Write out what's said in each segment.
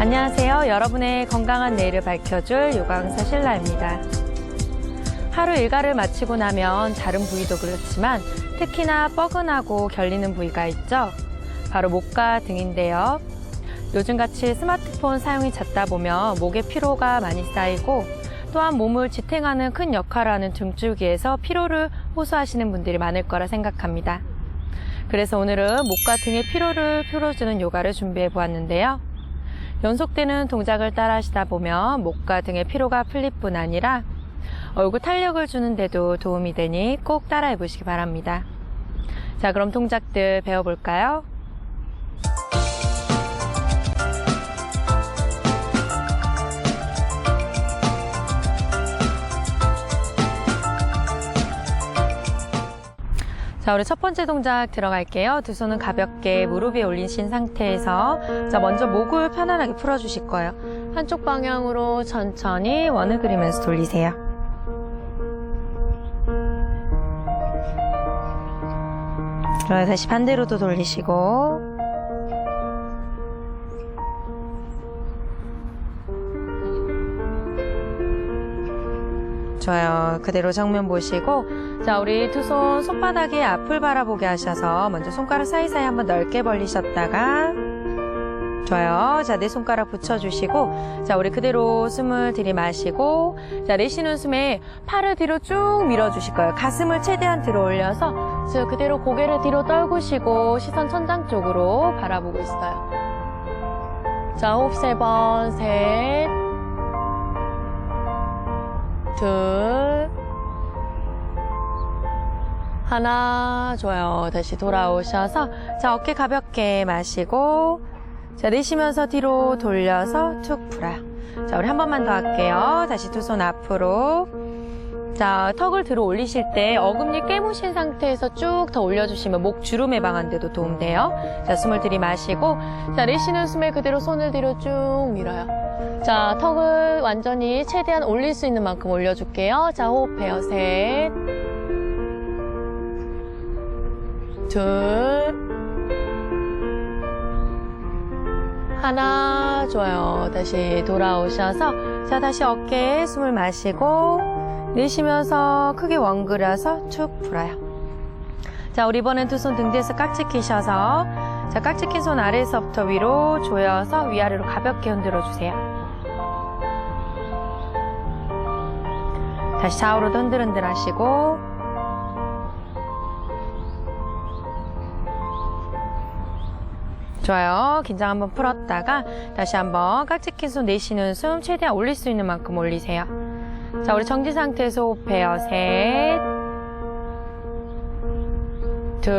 안녕하세요. 여러분의 건강한 내일을 밝혀줄 요가 강사 신라입니다. 하루 일과를 마치고 나면 다른 부위도 그렇지만 특히나 뻐근하고 결리는 부위가 있죠. 바로 목과 등인데요. 요즘같이 스마트폰 사용이 잦다 보면 목에 피로가 많이 쌓이고 또한 몸을 지탱하는 큰 역할을 하는 등줄기에서 피로를 호소하시는 분들이 많을 거라 생각합니다. 그래서 오늘은 목과 등의 피로를 풀어주는 요가를 준비해 보았는데요. 연속되는 동작을 따라 하시다 보면 목과 등의 피로가 풀릴 뿐 아니라 얼굴 탄력을 주는데도 도움이 되니 꼭 따라 해 보시기 바랍니다. 자, 그럼 동작들 배워볼까요? 자, 우리 첫 번째 동작 들어갈게요. 두 손은 가볍게 무릎 위에 올리신 상태에서 자, 먼저 목을 편안하게 풀어주실 거예요. 한쪽 방향으로 천천히 원을 그리면서 돌리세요. 좋아요. 다시 반대로도 돌리시고 좋아요. 그대로 정면 보시고 자, 우리 두 손 손바닥에 앞을 바라보게 하셔서 먼저 손가락 사이사이 한번 넓게 벌리셨다가 좋아요. 자, 내 손가락 붙여주시고 자, 우리 그대로 숨을 들이마시고 자, 내쉬는 숨에 팔을 뒤로 쭉 밀어주실 거예요. 가슴을 최대한 들어 올려서 자, 그대로 고개를 뒤로 떨구시고 시선 천장 쪽으로 바라보고 있어요. 자, 호흡 세 번, 셋, 둘, 하나, 좋아요. 다시 돌아오셔서, 자, 어깨 가볍게 마시고, 자, 내쉬면서 뒤로 돌려서 툭 풀어요. 자, 우리 한 번만 더 할게요. 다시 두 손 앞으로. 자, 턱을 들어 올리실 때 어금니 깨무신 상태에서 쭉 더 올려주시면 목 주름 예방하는데도 도움돼요. 자, 숨을 들이마시고, 자, 내쉬는 숨에 그대로 손을 뒤로 쭉 밀어요. 자, 턱을 완전히 최대한 올릴 수 있는 만큼 올려줄게요. 자, 호흡해요. 셋, 둘, 하나, 좋아요. 다시 돌아오셔서, 자, 다시 어깨에 숨을 마시고, 내쉬면서 크게 원그려서 툭 풀어요. 자, 우리 이번엔 두 손등 뒤에서 깍지 끼셔서, 자, 깍지 낀 손 아래에서부터 위로 조여서 위아래로 가볍게 흔들어 주세요. 다시 좌우로도 흔들흔들 하시고, 좋아요. 긴장 한번 풀었다가 다시 한번 깍지 낀 손 내쉬는 숨 최대한 올릴 수 있는 만큼 올리세요. 자, 우리 정지 상태에서 호흡해요. 셋, 둘,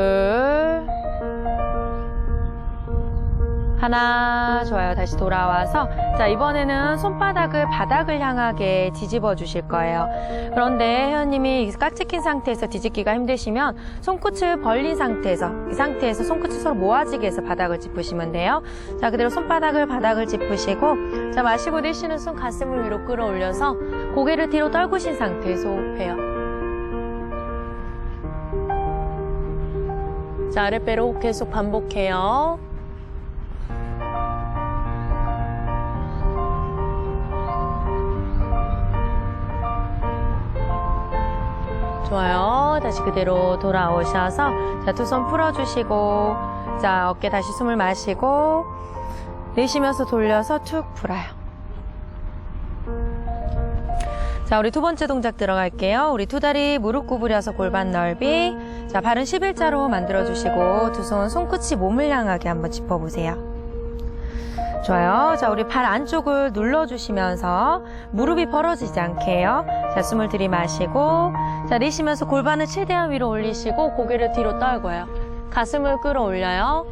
하나, 좋아요. 다시 돌아와서 자, 이번에는 손바닥을 바닥을 향하게 뒤집어 주실 거예요. 그런데 회원님이 깍지 낀 상태에서 뒤집기가 힘드시면 손끝을 벌린 상태에서 이 상태에서 손끝을 서로 모아지게 해서 바닥을 짚으시면 돼요. 자, 그대로 손바닥을 바닥을 짚으시고 자, 마시고 내쉬는 숨 가슴을 위로 끌어올려서 고개를 뒤로 떨구신 상태에서 호흡해요. 자, 아랫배로 계속 반복해요. 좋아요. 다시 그대로 돌아오셔서 자, 두 손 풀어주시고 자, 어깨 다시 숨을 마시고 내쉬면서 돌려서 툭 풀어요. 자, 우리 두 번째 동작 들어갈게요. 우리 두 다리 무릎 구부려서 골반 넓이. 자, 발은 11자로 만들어주시고 두 손 손끝이 몸을 향하게 한번 짚어보세요. 좋아요. 자, 우리 발 안쪽을 눌러주시면서 무릎이 벌어지지 않게요. 자, 숨을 들이마시고, 자, 내쉬면서 골반을 최대한 위로 올리시고 고개를 뒤로 떨고요. 가슴을 끌어올려요.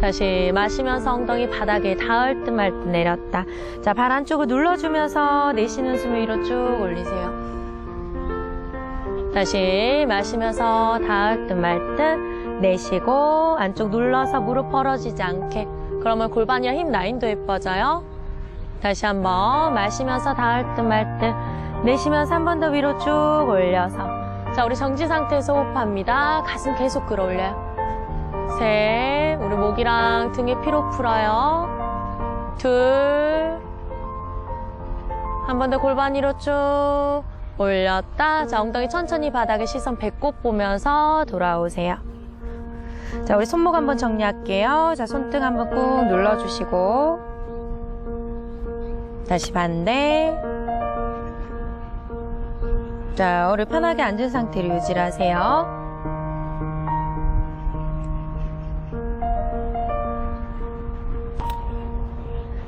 다시 마시면서 엉덩이 바닥에 닿을 듯 말 듯 내렸다. 자, 발 안쪽을 눌러주면서 내쉬는 숨을 위로 쭉 올리세요. 다시 마시면서 닿을 듯 말 듯 내쉬고 안쪽 눌러서 무릎 벌어지지 않게 그러면 골반이랑 힙 라인도 예뻐져요. 다시 한번 마시면서 닿을 듯 말 듯 내쉬면서 한번더 위로 쭉 올려서 자 우리 정지 상태에서 호흡합니다. 가슴 계속 끌어올려요. 셋 우리 목이랑 등에 피로 풀어요. 둘. 한 번 더 골반 위로 쭉 올렸다. 자, 엉덩이 천천히 바닥에 시선 배꼽 보면서 돌아오세요. 자, 우리 손목 한번 정리할게요. 자, 손등 한번 꾹 눌러주시고. 다시 반대. 자, 우리 편하게 앉은 상태로 유지를 하세요.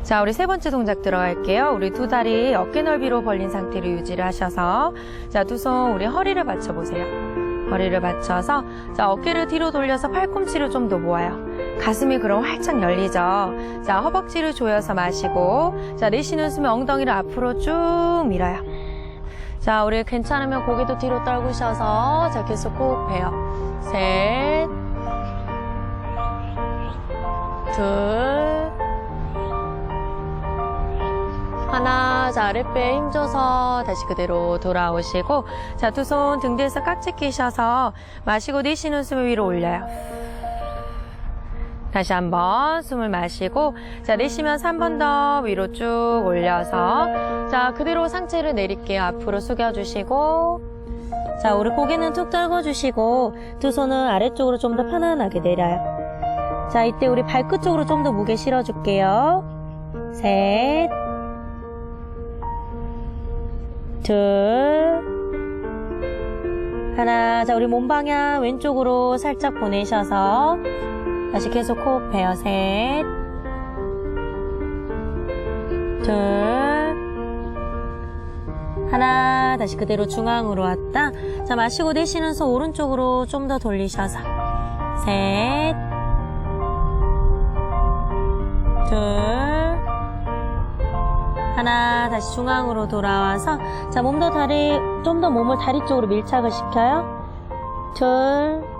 자, 우리 세 번째 동작 들어갈게요. 우리 두 다리 어깨 넓이로 벌린 상태로 유지를 하셔서 자, 두 손 우리 허리를 받쳐 보세요. 허리를 받쳐서 자, 어깨를 뒤로 돌려서 팔꿈치를 좀 더 모아요. 가슴이 그럼 활짝 열리죠. 자, 허벅지를 조여서 마시고 자, 내쉬는 숨에 엉덩이를 앞으로 쭉 밀어요. 자, 우리 괜찮으면 고개도 뒤로 떨구셔서 자, 계속 꼭 배요. 셋, 둘, 하나, 자, 아랫배에 힘줘서 다시 그대로 돌아오시고, 자, 두 손 등 뒤에서 깍지 끼셔서 마시고 내쉬는 숨을 위로 올려요. 다시 한번 숨을 마시고, 자, 내쉬면서 한번더 위로 쭉 올려서, 자, 그대로 상체를 내릴게요. 앞으로 숙여주시고, 자, 우리 고개는 툭 떨궈주시고, 두 손은 아래쪽으로 좀 더 편안하게 내려요. 자, 이때 우리 발끝 쪽으로 좀 더 무게 실어줄게요. 셋, 둘, 하나. 자, 우리 몸 방향 왼쪽으로 살짝 보내셔서 다시 계속 호흡 해요. 셋, 둘, 하나. 다시 그대로 중앙으로 왔다. 자, 마시고 내쉬면서 오른쪽으로 좀 더 돌리셔서 셋, 둘, 하나 다시 중앙으로 돌아와서 자몸더 다리 좀 더 몸을 다리 쪽으로 밀착을 시켜요 둘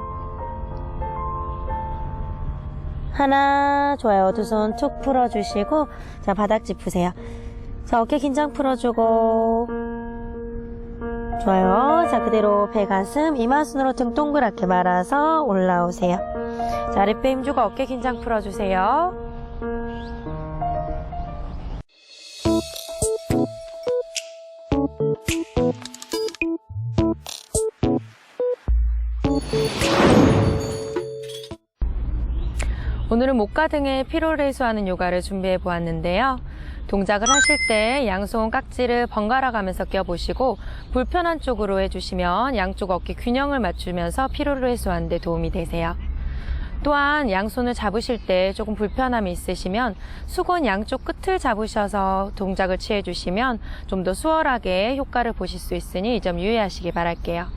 하나 좋아요. 두 손 툭 풀어주시고 자 바닥 짚으세요. 자 어깨 긴장 풀어주고. 좋아요. 자 그대로 배 가슴 이마순으로 등 동그랗게 말아서 올라오세요. 자 아랫배 힘주고 어깨 긴장 풀어주세요 오늘은 목과 등의 피로를 해소하는 요가를 준비해 보았는데요. 동작을 하실 때 양손 깍지를 번갈아 가면서 껴보시고 불편한 쪽으로 해주시면 양쪽 어깨 균형을 맞추면서 피로를 해소하는 데 도움이 되세요. 또한 양손을 잡으실 때 조금 불편함이 있으시면 수건 양쪽 끝을 잡으셔서 동작을 취해 주시면 좀 더 수월하게 효과를 보실 수 있으니 이 점 유의하시기 바랄게요.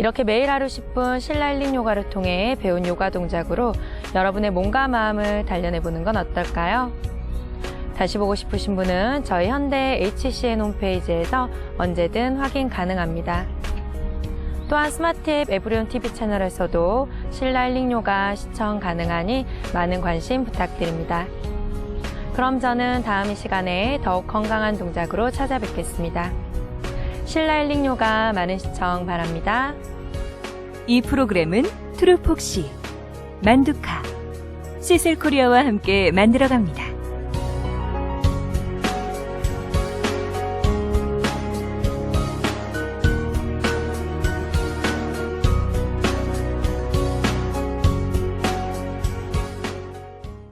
이렇게 매일 하루 10분 실내 힐링 요가를 통해 배운 요가 동작으로 여러분의 몸과 마음을 단련해보는 건 어떨까요? 다시 보고 싶으신 분은 저희 현대 HCN 홈페이지에서 언제든 확인 가능합니다. 또한 스마트 앱 에브리온 TV 채널에서도 실내 힐링 요가 시청 가능하니 많은 관심 부탁드립니다. 그럼 저는 다음 이 시간에 더욱 건강한 동작으로 찾아뵙겠습니다. 힐링 요가 많은 시청 바랍니다. 이 프로그램은 트루폭시, 만두카, 시슬코리아와 함께 만들어갑니다.